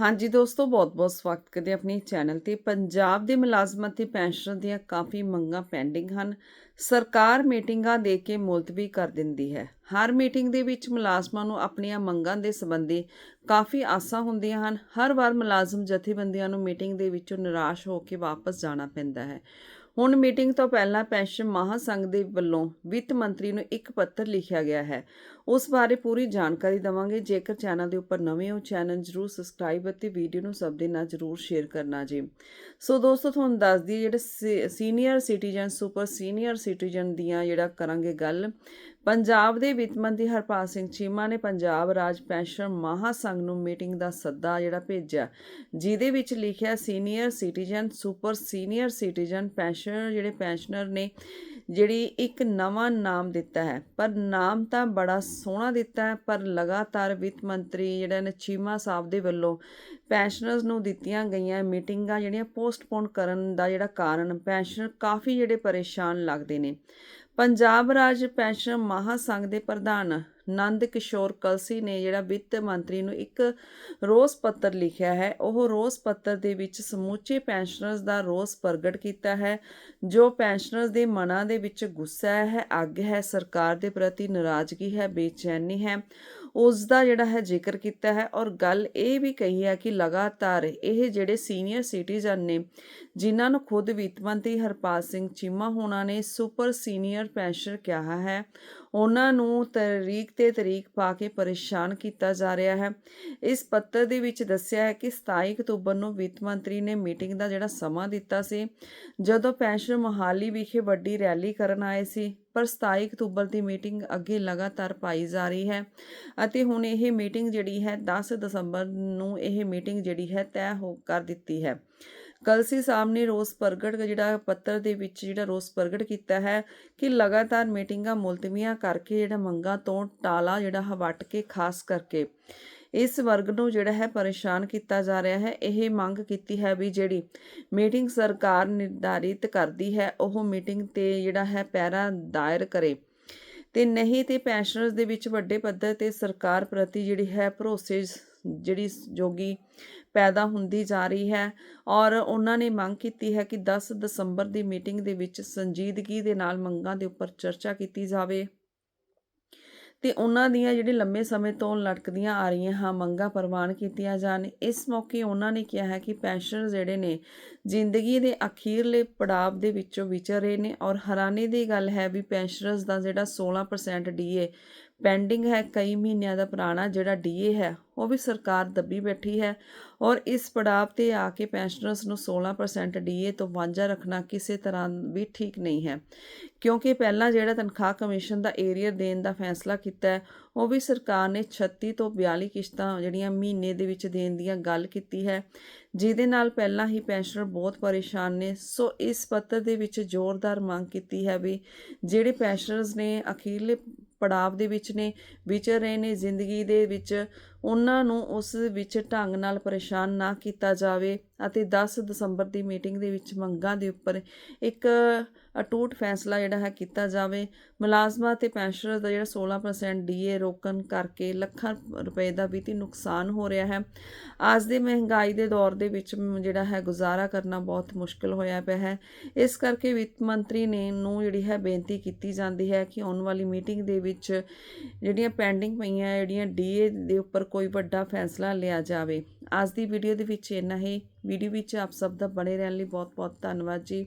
ਹਾਂਜੀ ਦੋਸਤੋ, ਬਹੁਤ-ਬਹੁਤ ਸਵਾਗਤ ਕਰਦੇ ਹਾਂ ਆਪਣੀ ਚੈਨਲ ਤੇ। ਪੰਜਾਬ ਦੇ ਮੁਲਾਜ਼ਮਾਂ ਤੇ ਪੈਨਸ਼ਨ ਦੀਆਂ ਕਾਫੀ ਮੰਗਾਂ ਪੈਂਡਿੰਗ ਹਨ। ਸਰਕਾਰ ਮੀਟਿੰਗਾਂ ਦੇ ਕੇ ਮੁਲਤਵੀ ਕਰ ਦਿੰਦੀ ਹੈ। ਹਰ ਮੀਟਿੰਗ ਦੇ ਵਿੱਚ ਮੁਲਾਜ਼ਮਾਂ ਨੂੰ ਆਪਣੀਆਂ ਮੰਗਾਂ ਦੇ ਸੰਬੰਧੀ ਕਾਫੀ ਆਸਾਂ ਹੁੰਦੀਆਂ ਹਨ। ਹਰ ਵਾਰ ਮੁਲਾਜ਼ਮ ਜਥੇਬੰਦੀਆਂ ਨੂੰ ਮੀਟਿੰਗ ਦੇ ਵਿੱਚੋਂ ਨਿਰਾਸ਼ ਹੋ ਕੇ ਵਾਪਸ ਜਾਣਾ ਪੈਂਦਾ ਹੈ। ਹੁਣ ਮੀਟਿੰਗ ਤੋਂ ਪਹਿਲਾਂ ਪੈਨਸ਼ਨ ਮਹਾਸੰਘ ਦੇ ਵੱਲੋਂ ਵਿੱਤ ਮੰਤਰੀ ਨੂੰ ਇੱਕ ਪੱਤਰ ਲਿਖਿਆ ਗਿਆ ਹੈ। ਉਸ ਬਾਰੇ ਪੂਰੀ ਜਾਣਕਾਰੀ ਦਵਾਂਗੇ। ਜੇਕਰ ਚੈਨਲ ਦੇ ਉੱਪਰ ਨਵੇਂ ਹੋ, ਚੈਨਲ ਜਰੂਰ ਸਬਸਕ੍ਰਾਈਬ ਅਤੇ ਵੀਡੀਓ ਨੂੰ ਸਭ ਦੇ ਨਾਲ ਜਰੂਰ ਸ਼ੇਅਰ ਕਰਨਾ ਜੀ। ਸੋ ਦੋਸਤੋ, ਤੁਹਾਨੂੰ ਦੱਸ ਦਈਏ, ਜਿਹੜੇ senior citizen, super senior citizen ਦੀਆਂ ਜਿਹੜਾ ਕਰਾਂਗੇ ਗੱਲ, ਪੰਜਾਬ ਦੇ ਵਿੱਤ ਮੰਤਰੀ ਹਰਪਾਲ ਸਿੰਘ ਚੀਮਾ ਨੇ ਪੰਜਾਬ ਰਾਜ ਪੈਨਸ਼ਨ ਮਹਾਸੰਘ ਨੂੰ ਮੀਟਿੰਗ ਦਾ ਸੱਦਾ ਜਿਹੜਾ ਭੇਜਿਆ, ਜਿਹਦੇ ਵਿੱਚ ਲਿਖਿਆ, senior citizen, super senior citizen pension pensioner ਜਿਹੜੇ ਪੈਨਸ਼ਨਰ ਨੇ, ਜਿਹੜੀ ਇੱਕ ਨਵਾਂ ਨਾਮ ਦਿੱਤਾ ਹੈ। ਪਰ ਨਾਮ ਤਾਂ ਬੜਾ ਸੋਹਣਾ ਦਿੱਤਾ ਹੈ, ਪਰ ਲਗਾਤਾਰ ਵਿੱਤ ਮੰਤਰੀ ਜਿਹੜਾ ਨੇ ਚੀਮਾ ਸਾਹਿਬ ਦੇ ਵੱਲੋਂ ਪੈਨਸ਼ਨਰਸ ਨੂੰ ਦਿੱਤੀਆਂ ਗਈਆਂ ਮੀਟਿੰਗਾਂ ਜਿਹੜੀਆਂ ਪੋਸਟਪੋਨ ਕਰਨ ਦਾ ਜਿਹੜਾ ਕਾਰਨ, ਪੈਨਸ਼ਨਰ ਕਾਫੀ ਜਿਹੜੇ ਪਰੇਸ਼ਾਨ ਲੱਗਦੇ ਨੇ। ਪੰਜਾਬ ਰਾਜ ਪੈਨਸ਼ਨ ਮਹਾਸੰਘ ਦੇ ਪ੍ਰਧਾਨ ਨੰਦ ਕਿਸ਼ੋਰ ਕਲਸੀ ਨੇ ਜਿਹੜਾ ਵਿੱਤ ਮੰਤਰੀ ਨੂੰ ਇੱਕ ਰੋਸ ਪੱਤਰ ਲਿਖਿਆ ਹੈ, ਉਹ ਰੋਸ ਪੱਤਰ ਦੇ ਵਿੱਚ ਸਮੁੱਚੇ ਪੈਨਸ਼ਨਰਸ ਦਾ ਰੋਸ ਪ੍ਰਗਟ ਕੀਤਾ ਹੈ, ਜੋ ਪੈਨਸ਼ਨਰਸ ਦੇ ਮਨਾਂ ਦੇ ਵਿੱਚ ਗੁੱਸਾ ਹੈ, ਅੱਗ ਹੈ, ਸਰਕਾਰ ਦੇ ਪ੍ਰਤੀ ਨਾਰਾਜ਼ਗੀ ਹੈ, ਬੇਚੈਨੀ ਹੈ। ਉਸ ਦਾ ਜਿਹੜਾ ਹੈ ਜ਼ਿਕਰ ਕੀਤਾ ਹੈ ਔਰ ਗੱਲ ਇਹ ਵੀ ਕਹੀ ਹੈ ਕਿ ਲਗਾਤਾਰ ਇਹ ਜਿਹੜੇ ਸੀਨੀਅਰ ਸਿਟੀਜ਼ਨ ਨੇ, ਜਿਨ੍ਹਾਂ ਨੂੰ ਖੁਦ ਵਿੱਤ ਮੰਤਰੀ ਹਰਪਾਲ ਸਿੰਘ ਚੀਮਾ ਹੋਣਾ ਨੇ ਸੁਪਰ ਸੀਨੀਅਰ ਪੈਨਸ਼ਨ ਕਿਹਾ ਹੈ, ਉਹਨਾਂ ਨੂੰ ਤਰੀਕ ਤੇ ਤਰੀਕ ਪਾ ਕੇ ਪਰੇਸ਼ਾਨ ਕੀਤਾ ਜਾ ਰਿਹਾ ਹੈ। ਇਸ ਪੱਤਰ ਦੇ ਵਿੱਚ ਦੱਸਿਆ ਹੈ ਕਿ 27 ਅਕਤੂਬਰ ਨੂੰ ਵਿੱਤ ਮੰਤਰੀ ਨੇ ਮੀਟਿੰਗ ਦਾ ਜਿਹੜਾ ਸਮਾਂ ਦਿੱਤਾ ਸੀ, ਜਦੋਂ ਪੈਨਸ਼ਨ ਮੋਹਾਲੀ ਵਿਖੇ ਵੱਡੀ ਰੈਲੀ ਕਰਨ ਆਏ ਸੀ ਪਰ 27 ਅਕਤੂਬਰ ਦੀ ਮੀਟਿੰਗ ਅੱਗੇ ਲਗਾਤਾਰ ਪਾਈ ਜਾ ਰਹੀ ਹੈ ਅਤੇ ਹੁਣ ਇਹ ਮੀਟਿੰਗ ਜਿਹੜੀ ਹੈ 10 ਦਸੰਬਰ ਨੂੰ ਇਹ ਮੀਟਿੰਗ ਜਿਹੜੀ ਹੈ ਤੈਅ ਹੋ ਕਰ ਦਿੱਤੀ ਹੈ। ਕਲਸੀ ਸਾਹਿਬ ਨੇ ਰੋਸ ਪ੍ਰਗਟ ਜਿਹੜਾ ਪੱਤਰ ਦੇ ਵਿੱਚ ਜਿਹੜਾ ਰੋਸ ਪ੍ਰਗਟ ਕੀਤਾ ਹੈ ਕਿ ਲਗਾਤਾਰ ਮੀਟਿੰਗਾਂ ਮੁਲਤਵੀਆਂ ਕਰਕੇ ਜਿਹੜਾ ਮੰਗਾਂ ਤੋਂ ਟਾਲਾ ਜਿਹੜਾ ਹਵਟ ਕੇ ਖਾਸ ਕਰਕੇ ਇਸ ਵਰਗ ਨੂੰ ਜਿਹੜਾ ਹੈ ਪਰੇਸ਼ਾਨ ਕੀਤਾ ਜਾ ਰਿਹਾ ਹੈ। ਇਹ ਮੰਗ ਕੀਤੀ ਹੈ ਵੀ ਜਿਹੜੀ ਮੀਟਿੰਗ ਸਰਕਾਰ ਨਿਰਧਾਰਿਤ ਕਰਦੀ ਹੈ, ਉਹ ਮੀਟਿੰਗ ਤੇ ਜਿਹੜਾ ਹੈ ਪੈਰਾ ਦਾਇਰ ਕਰੇ। ਤੇ ਨਹੀਂ ਤੇ ਪੈਨਸ਼ਨਰਸ ਦੇ ਵਿੱਚ ਵੱਡੇ ਪੱਧਰ ਤੇ ਸਰਕਾਰ ਪ੍ਰਤੀ ਜਿਹੜੀ ਹੈ ਭਰੋਸੇ ਜਿਹੜੀ ਜੋਗੀ ਪੈਦਾ ਹੁੰਦੀ ਜਾ ਰਹੀ ਹੈ ਔਰ ਉਹਨਾਂ ਨੇ ਮੰਗ ਕੀਤੀ ਹੈ ਕਿ 10 ਦਸੰਬਰ ਦੀ ਮੀਟਿੰਗ ਦੇ ਵਿੱਚ ਸੰਜੀਦਗੀ ਦੇ ਨਾਲ ਮੰਗਾਂ ਦੇ ਉੱਪਰ ਚਰਚਾ ਕੀਤੀ ਜਾਵੇ। ਤੇ ਉਹਨਾਂ ਦੀਆਂ ਜਿਹੜੇ ਲੰਮੇ ਸਮੇਂ ਤੋਂ ਲਟਕਦੀਆਂ ਆ ਰਹੀਆਂ ਹਾਂ ਮੰਗਾਂ ਪ੍ਰਵਾਨ ਕੀਤੀਆਂ ਜਾਣ, ਇਸ ਮੌਕੇ ਉਹਨਾਂ ਨੇ ਕਿਹਾ ਹੈ ਕਿ ਪੈਨਸ਼ਨਰ ਜਿਹੜੇ ਨੇ ਜ਼ਿੰਦਗੀ ਦੇ ਅਖੀਰਲੇ ਪੜਾਅ ਦੇ ਵਿੱਚੋਂ ਵਿਚਰ ਰਹੇ ਨੇ ਔਰ ਹੈਰਾਨੀ ਦੀ ਗੱਲ ਹੈ ਵੀ ਪੈਨਸ਼ਨਰਸ ਦਾ ਜਿਹੜਾ 16% ਡੀਏ ਪੈਂਡਿੰਗ ਹੈ, ਕਈ ਮਹੀਨਿਆਂ ਦਾ ਪੁਰਾਣਾ ਜਿਹੜਾ ਡੀਏ ਹੈ, ਉਹ ਵੀ ਸਰਕਾਰ ਦੱਬੀ ਬੈਠੀ ਹੈ ਔਰ ਇਸ ਪੜਾਅ ਤੇ ਆ ਕੇ ਪੈਨਸ਼ਨਰਸ ਨੂੰ 16% ਡੀਏ ਤੋਂ ਵਾਂਝਾ ਰੱਖਣਾ ਕਿਸੇ ਤਰ੍ਹਾਂ ਵੀ ਠੀਕ ਨਹੀਂ ਹੈ। ਕਿਉਂਕਿ ਪਹਿਲਾਂ ਜਿਹੜਾ ਤਨਖਾਹ ਕਮਿਸ਼ਨ ਦਾ ਏਰੀਅਰ ਦੇਣ ਦਾ ਫੈਸਲਾ ਕੀਤਾ ਹੈ, ਉਹ ਵੀ ਸਰਕਾਰ ਨੇ 36 ਤੋਂ 42 ਕਿਸ਼ਤਾਂ ਜਿਹੜੀਆਂ ਮਹੀਨੇ ਦੇ ਵਿੱਚ ਦੇਣ ਦੀਆਂ ਗੱਲ ਕੀਤੀ ਹੈ। ਜਿਹਦੇ ਨਾਲ ਪਹਿਲਾਂ ਹੀ ਪੈਨਸ਼ਨਰ ਬਹੁਤ ਪਰੇਸ਼ਾਨ ਨੇ। ਸੋ ਇਸ ਪੱਤਰ ਦੇ ਵਿੱਚ ਜ਼ੋਰਦਾਰ ਮੰਗ ਕੀਤੀ ਹੈ ਵੀ ਜਿਹੜੇ ਪੈਨਸ਼ਨਰਸ ਨੇ ਅਖੀਰਲੇ ਪੜਾਵ ਦੇ ਵਿੱਚ ਨੇ, ਵਿਚਰ ਰਹੇ ਨੇ, ਜ਼ਿੰਦਗੀ ਦੇ ਵਿੱਚ ਉਹਨਾਂ ਨੂੰ ਉਸ ਵਿੱਚ ਢੰਗ ਨਾਲ ਪਰੇਸ਼ਾਨ ਨਾ ਕੀਤਾ ਜਾਵੇ ਅਤੇ 10 ਦਸੰਬਰ ਦੀ ਮੀਟਿੰਗ ਦੇ ਵਿੱਚ ਮੰਗਾਂ ਦੇ ਉੱਪਰ ਇੱਕ ਅਟੂਟ ਫੈਸਲਾ ਜਿਹੜਾ ਹੈ ਕੀਤਾ ਜਾਵੇ। ਮੁਲਾਜ਼ਮਾਂ ਤੇ ਪੈਨਸ਼ਨਰ ਦਾ ਜਿਹੜਾ 16% ਡੀਏ ਰੋਕਣ ਕਰਕੇ ਲੱਖਾਂ ਰੁਪਏ ਦਾ ਵਿੱਤੀ ਨੁਕਸਾਨ ਹੋ ਰਿਹਾ ਹੈ। ਅੱਜ ਦੇ ਮਹਿੰਗਾਈ ਦੇ ਦੌਰ ਦੇ ਵਿੱਚ ਜਿਹੜਾ ਹੈ ਗੁਜ਼ਾਰਾ ਕਰਨਾ ਬਹੁਤ ਮੁਸ਼ਕਲ ਹੋਇਆ ਪਿਆ ਹੈ। ਇਸ ਕਰਕੇ ਵਿੱਤ ਮੰਤਰੀ ਨੇ ਨੂੰ ਜਿਹੜੀ ਹੈ ਬੇਨਤੀ ਕੀਤੀ ਜਾਂਦੀ ਹੈ ਕਿ ਆਉਣ ਵਾਲੀ ਮੀਟਿੰਗ ਦੇ ਵਿੱਚ ਜਿਹੜੀਆਂ ਪੈਂਡਿੰਗ ਪਈਆਂ ਜਿਹੜੀਆਂ ਡੀਏ ਦੇ ਉੱਪਰ ਕੋਈ ਵੱਡਾ ਫੈਸਲਾ ਲਿਆ ਜਾਵੇ। ਅੱਜ ਦੀ ਵੀਡੀਓ ਦੇ ਵਿੱਚ ਇੰਨਾ ਹੀ। ਵੀਡੀਓ ਵਿੱਚ ਆਪ ਸਭ ਦਾ ਬਣੇ ਰਹਿਣ ਲਈ ਬਹੁਤ ਬਹੁਤ ਧੰਨਵਾਦ ਜੀ।